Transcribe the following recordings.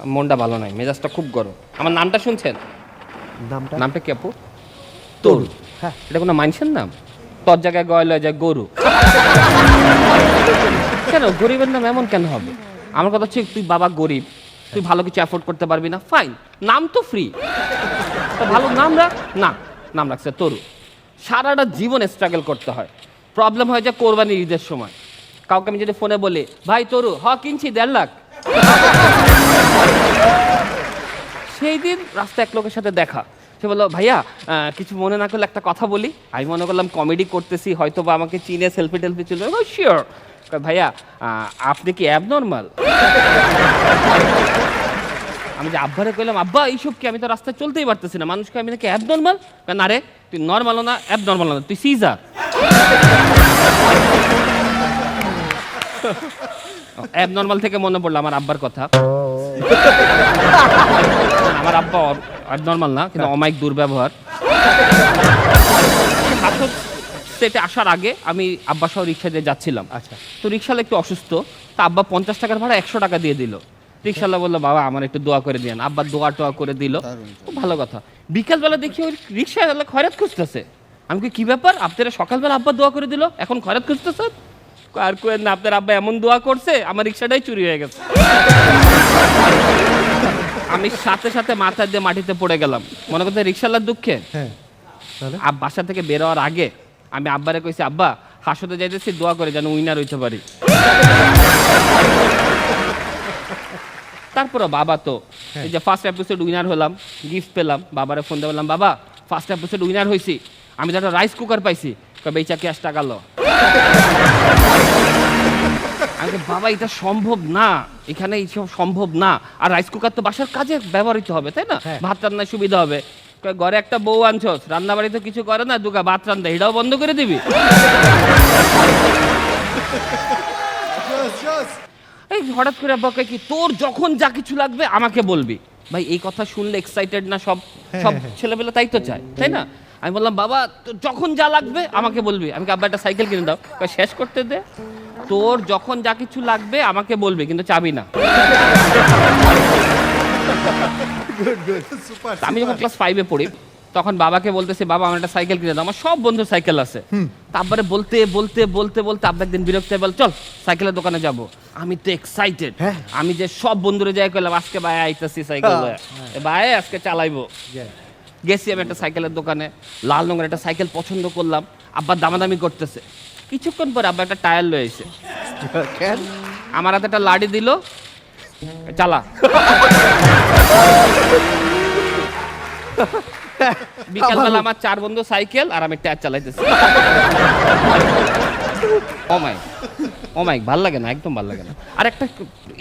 মনটা ভালো নাই মেজাজটা খুব গরম। আমার নামটা শুনছেন? নামটা? নামটা কি আপু? তরু। হ্যাঁ। এটা কোনো মানুষের নাম? তোর জায়গায় গয় লয় যায় গরু। কেন? গরিবের নাম এমন কেন হবে? আমার কথা হচ্ছে তুই বাবা গরিব তুই ভালো কিছু অ্যাফোর্ড করতে পারবি না ফাইন নাম তো ফ্রি তো ভালো নাম রাখ। না নাম রাখছে তরু। সারাটা জীবন স্ট্রাগল করতে হয়। প্রবলেম হয় যে কোরবানির ঈদের সময়। কাউকে আমি যদি ফোনে বলি ভাই তরু হ কিনছি দেড় লাখ। সেই দিন রাস্তায় এক লোকের সাথে দেখা। সে বলল, ভাইয়া কিছু মনে না করলে একটা কথা বলি। আমি মনে করলাম কমেডি করতেছি হয়তো বা আমাকে চিনে সেলফি টেলফি ছিল শিওর ভাইয়া আপনি কি অ্যাবনর্মাল আমি যে আব্বারে কইলাম, আব্বা, এইসব কি? আমি তো রাস্তায় চলতেই পারতেছি না। মানুষকে আমি নাকি অ্যাবনর্মাল না রে, তুই নর্মাল না অ্যাবনর্মাল না। তুই সিজার অ্যাবনর্মাল থেকে মনে পড়ল আমার আব্বার কথা। আমার আব্বা নর্মাল না কিন্তু অমাইক দুর্ব্যবহার। হাতত সেটে আসার আগে আমি আব্বা সহ রিক্সা দিয়ে যাচ্ছিলাম। আচ্ছা। তো রিক্সালা একটু অসুস্থ তা আব্বা পঞ্চাশ টাকার ভাড়া একশো টাকা দিয়ে দিল। রিক্সালা বলল বাবা আমার একটু দোয়া করে দিন আব্বা দোয়া টোয়া করে দিল। খুব ভালো কথা। বিকালবেলা দেখি ওই রিক্সাওয়ালা খয়রাত খুঁজতেছে। আমি কি ব্যাপার? আপনারা সকালবেলা আব্বা দোয়া করে দিল এখন খয়রাত খুঁজতেছেন? কই, আর কোয়েন না আপনার আব্বা এমন দোয়া করছে আমার রিক্সাটাই চুরি হয়ে গেছে। আমি সাথে সাথে মাথা দিয়ে মাটিতে পড়ে গেলাম। মনে করতে রিক্সালার দুঃখে? হ্যাঁ আব বাসা থেকে বের হওয়ার আগে আমি আব্বারে কইছি আব্বা হাসতে যাইতেছি দোয়া করে যেন উইনার হইতে পারি। তারপরে বাবা তো এই যে ফার্স্ট এপিসোড উইনার হলাম গিফট পেলাম বাবারে ফোন দিয়ে বললাম বাবা ফার্স্ট এপিসোড উইনার হয়েছি আমি তো একটা রাইস কুকার পাইছি। কবে এই চাকি টাকা লো আমি বলি, বাবা এটা সম্ভব না। এখানে এইসব সম্ভব না। আর রাইস কুকার তো বাসার কাজে ব্যবহৃত হবে তাই না? হ্যাঁ। ভাত রান্নায় সুবিধা হবে। ঘরে একটা বউ আনছস রান্না বাড়ি তো কিছু করে না দুগা ভাত রান্ধা এটাও বন্ধ করে দিবি? এই হঠাৎ করে কয় কি তোর যখন যা কিছু লাগবে আমাকে বলবি। ভাই এই কথা শুনলে এক্সাইটেড না সব? সব ছেলেবেলা তাই তো চায় তাই না? আমি বললাম বাবা যখন যা লাগবে আমাকে বলবি। আমি আব্বা একটা সাইকেল কিনে দাও। শেষ করতে দে। তোর যখন যা কিছু লাগবে আমাকে বলবি কিন্তু চাবি না। আমি যখন ক্লাস ফাইভে পড়ি তখন বাবাকে বলতেছি বাবা আমার একটা সাইকেল কিনে দাও। আমার সব বন্ধুর সাইকেল আছে। তারপরে বলতে বলতে বলতে বলতে আব্বা একদিন বিরক্ত হয়ে বল চল সাইকেলের দোকানে যাব। আমি তো এক্সাইটেড হ্যাঁ। আমি যে সব বন্ধুরে যাই করলাম আজকে ভাই আইতাছি সাইকেল হ্যাঁ। ভাই আজকে চালাইবো। গেছি আমি একটা সাইকেলের দোকানে লাল রঙের একটা সাইকেল পছন্দ করলাম আব্বা দামাদামি করতেছে। কিছুক্ষণ পরে আব্বা একটা টায়ার লয়ে এসে। কেন? আমার হাতে একটা লাড়ি দিল চালা। বিকালবেলা আমার চার বন্ধু সাইকেল আর আমি টায়ার চালাইতেছি। অমাই অমাই ভালো লাগে না একদম ভালো লাগে না। আর একটা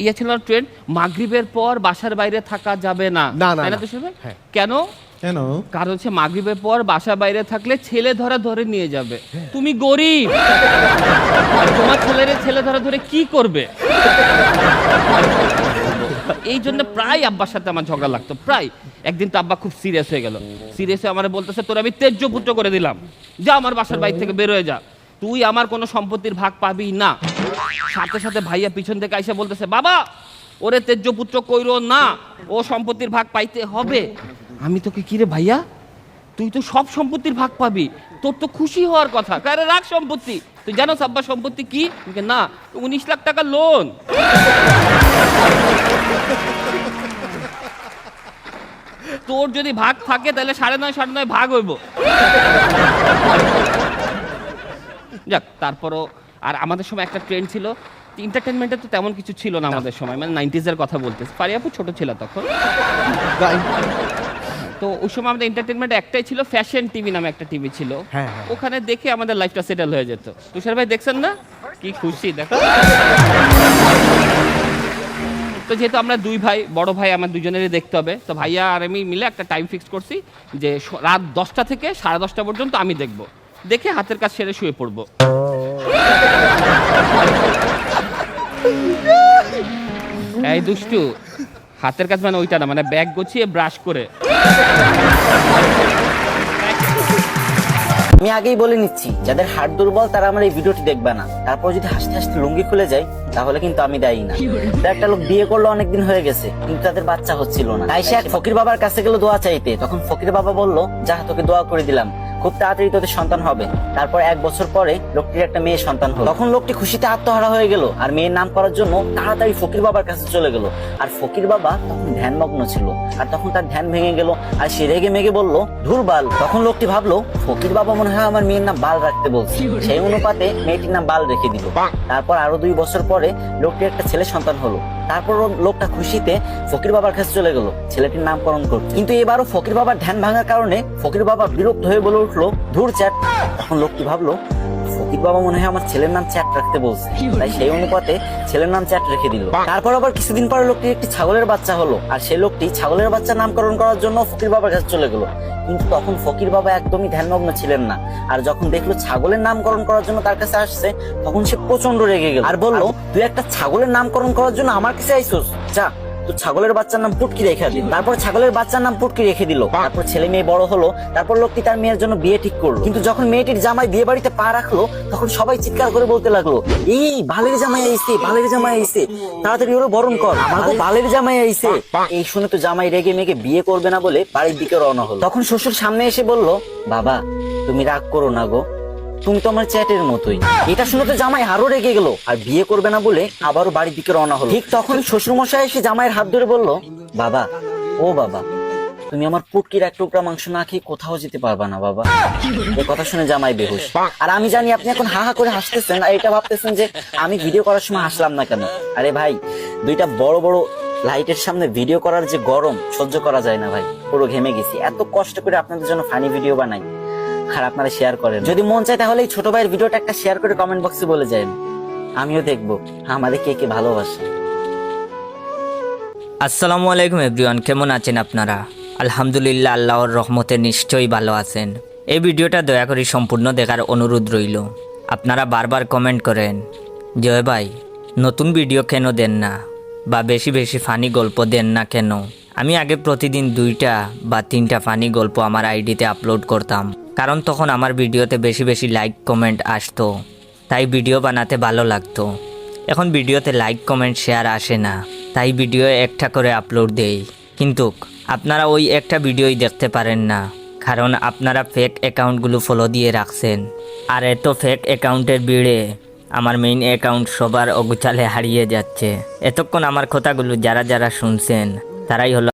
ইয়ে ছিল ট্রেন মাগরিবের পর বাসার বাইরে থাকা যাবে না। না, না, হ্যাঁ। কেন? কেন? কারণ হচ্ছে মাগরিবের পর বাসা বাইরে থাকলে ছেলে ধরা ধরে নিয়ে যাবে। তুমি গরিব। তোমার ছেলের ছেলে ধরা ধরে কি করবে? এই জন্য প্রায় আব্বার সাথে আমার ঝগড়া লাগতো প্রায়। একদিন তো আব্বা খুব সিরিয়াস হয়ে গেল। সিরিয়াস হয়ে আমার বলতেছে তোর আমি তেজ্য পুত্র করে দিলাম। যা আমার বাসার বাইর থেকে বের হয়ে যা। তুই আমার কোনো সম্পত্তির ভাগ পাবি না। সাথে সাথে ভাইয়া পিছন থেকে আইসা বলতেছে বাবা ওরে তেজ্য পুত্র কইরো না। ও সম্পত্তির ভাগ পাইতে হবে। আমি তোকে কিরে ভাইয়া? তুই তো সব সম্পত্তির ভাগ পাবি। তোর তো খুশি হওয়ার কথা। কারে রাখ সম্পত্তি? তুই জানো আব্বা সম্পত্তি কি? না উনিশ লাখ টাকা লোন তোর যদি ভাগ থাকে, তাহলে সাড়ে নয় সাড়ে নয় ভাগ হইব। যাক, তারপরও আর আমাদের সময় একটা ট্রেন্ড ছিল। এন্টারটেনমেন্টের তো তেমন কিছু ছিল না আমাদের সময়। মানে নাইনটিজের কথা বলতেছি। পারিয়াপু ছোট ছিল তখন। তো ওই সময় আমাদের এন্টারটেনমেন্ট একটাই ছিল ফ্যাশন টিভি নামে একটা টিভি ছিল। হ্যাঁ, হ্যাঁ। ওখানে দেখে আমাদের লাইফটা সেটেল হয়ে যেত। তুষার ভাই দেখছেন না? কি খুশি দেখো। তো যেহেতু আমরা দুই ভাই বড় ভাই আমার দুজনেরই দেখতে হবে তো ভাইয়া আর আমি মিলে একটা টাইম ফিক্স করছি যে রাত দশটা থেকে সাড়ে দশটা পর্যন্ত আমি দেখব। দেখে হাতের কাজ সেরে শুয়ে পড়ব। এই দুষ্টু হাতের কাজ মানে ওইটা না মানে ব্যাগ গুছিয়ে ব্রাশ করে। আমি আগেই বলে নিচ্ছি যাদের হাড় দুর্বল তারা আমার এই ভিডিওটি দেখবে না। তারপর যদি হাসতে হাসতে লুঙ্গি খুলে যায় তাহলে কিন্তু আমি দায়ী না। তো একটা লোক বিয়ে করল অনেকদিন হয়ে গেছে কিন্তু তাদের বাচ্চা হচ্ছিল না। তাই সে এক ফকির বাবার কাছে গেল দোয়া চাইতে। তখন ফকির বাবা বলল যা তোকে দোয়া করে দিলাম। খুব তাড়াতাড়ি তোদের সন্তান হবে। তারপর এক বছর পরে লোকটির একটা মেয়ে সন্তান হলো। তখন লোকটি খুশিতে আত্মহারা হয়ে গেল আর মেয়ের নাম করার জন্য তাড়াতাড়ি ফকির বাবার কাছে চলে গেল। আর ফকির বাবা তখন ধ্যানমগ্ন ছিল আর তখন তার ধ্যান ভেঙে গেল আর সে রেগে মেগে বলল ধুর বাল। তখন লোকটি ভাবলো ফকির বাবা মনে হয় আমার মেয়ের নাম বাল রাখতে বলছে। সেই অনুপাতে মেয়েটির নাম বাল রেখে দিল। তারপর আরও দুই বছর পরে লোকটির একটা ছেলে সন্তান হলো। তারপর লোকটা খুশিতে ফকির বাবার কাছে চলে গেল। ছেলেটির নামকরণ করতে। কিন্তু এবারও ফকির বাবার ধ্যান ভাঙার কারণে ফকির বাবা বিরক্ত হয়ে বলে উঠল, ধুর চ্যাট। তখন লোকটি ভাবলো ফকির বাবা মনে হয় আমার ছেলের নাম চ্যাট রাখতে বলছে। তাই সেই অনুপাতে ছেলের নাম চ্যাট রেখে দিল। তারপর আবার কিছুদিন পরে লোকটির একটি ছাগলের বাচ্চা হলো। আর সেই লোকটি ছাগলের বাচ্চা নামকরণ করার জন্য ফকির বাবার কাছে চলে গেল। কিন্তু তখন ফকির বাবা একদমই ধ্যানমগ্ন ছিলেন না। আর যখন দেখল ছাগলের নামকরণ করার জন্য তার কাছে আসছে তখন সে প্রচণ্ড রেগে গেল। আর বলল তুই একটা ছাগলের নামকরণ করার জন্য আমার কাছে আইসোস। যা তো ছাগলের বাচ্চার নাম পুটকি রেখে দিল। তারপর ছাগলের বাচ্চার নাম পুটকি রেখে দিল। তারপর ছেলে মেয়ে বড় হলো তারপর লোকটি তার মেয়ের জন্য বিয়ে ঠিক করল। কিন্তু যখন মেয়েটির জামাই বিয়ে বাড়িতে পা রাখল তখন সবাই চিৎকার করে বলতে লাগল এই বালের জামাই আইছে বালের জামাই আইছে। তাড়াতাড়ি ওরা বরণ কর আমার তো বালের জামাই আইছে। এই শুনে তো জামাই রেগে মেগে বিয়ে করবে না বলে বাড়ির দিকে রওনা হলো। তখন শ্বশুর সামনে এসে বলল বাবা তুমি রাগ করো না গো। তুমি তো আমার চ্যাটের মতোই। এটা শুনে তো জামাই আরও রেগে গেল। আর বিয়ে করবে না বলে আবারও বাড়ির দিকে রওনা হলো। ঠিক তখন শ্বশুর মশাই এসে জামাইয়ের হাত ধরে বলল, বাবা, ও বাবা, তুমি আমার পুটকির এক টুকরা মাংস না খেয়ে কোথাও যেতে পারবা না, বাবা। এই কথা শুনে জামাই বেহুশ। আর আমি জানি আপনি এখন হা হা করে হাসতেছেন, আর এটা ভাবতেছেন যে আমি ভিডিও করার সময় হাসলাম না কেন? আরে ভাই, দুইটা বড় বড় লাইটের সামনে ভিডিও করার যে গরম, সহ্য করা যায় না ভাই। পুরো ঘেমে গেছি। এত কষ্ট করে আপনাদের জন্য ফানি ভিডিও বানাই। আর আপনারা শেয়ার করেন যদি মন চায় তাহলে এই ছোট ভাইয়ের ভিডিওটা একটা শেয়ার করে কমেন্ট বক্সে বলে যায় আমিও দেখব আমাদের কে কে ভালোবাসে। আসসালামু আলাইকুম এভরিওয়ান কেমন আছেন আপনারা? আলহামদুলিল্লাহ, আল্লাহর রহমতে নিশ্চয়ই ভালো আছেন। এই ভিডিওটা দয়া করে সম্পূর্ণ দেখার অনুরোধ রইল। আপনারা বারবার কমেন্ট করেন, জয় ভাই, নতুন ভিডিও কেন দেন না? বা বেশি বেশি ফানি গল্প দেন না কেন? আমি আগে প্রতিদিন দুইটা বা তিনটা ফানি গল্প আমার আইডিতে আপলোড করতাম। কারণ তখন আমার ভিডিওতে বেশি বেশি লাইক কমেন্ট আসতো। তাই ভিডিও বানাতে ভালো লাগতো। এখন ভিডিওতে লাইক কমেন্ট শেয়ার আসে না। তাই ভিডিও একটা করে আপলোড দেই। কিন্তু আপনারা ওই একটা ভিডিওই দেখতে পারেন না। কারণ আপনারা ফেক অ্যাকাউন্টগুলো ফলো দিয়ে রাখছেন। আর এত ফেক অ্যাকাউন্টের ভিড়ে আমার মেইন অ্যাকাউন্ট সবার অগুচালে হারিয়ে যাচ্ছে। এতক্ষণ আমার কথাগুলো যারা যারা শুনছেন, তারাই হলো